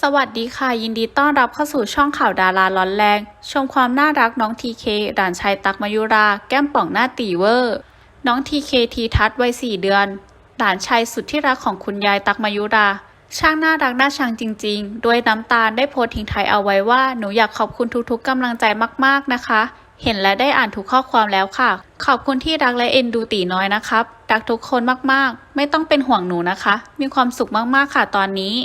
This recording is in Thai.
สวัสดีค่ะ ยินดีต้อนรับเข้าสู่ช่องข่าวดาราร้อนแรง ชมความน่ารักน้องทีเคด่านชายตักมายุรา แก้มป่องหน้าตีเวอร์ น้องทีเคทีทัศน์วัยสี่เดือนด่านชายสุดที่รักของคุณยายตักมายุรา ช่างน่ารักน่าชังจริง ๆ ด้วยน้ำตาลได้โพสทิ้งท้ายเอาไว้ว่าหนูอยากขอบคุณทุกๆกำลังใจมากๆนะคะ เห็นและได้อ่านทุกข้อความแล้วค่ะ ขอบคุณที่รักและเอ็นดูตีน้อยนะครับรักทุกคนมากๆ ไม่ต้องเป็นห่วงหนูนะคะ มีความสุขมากๆค่ะตอนนี้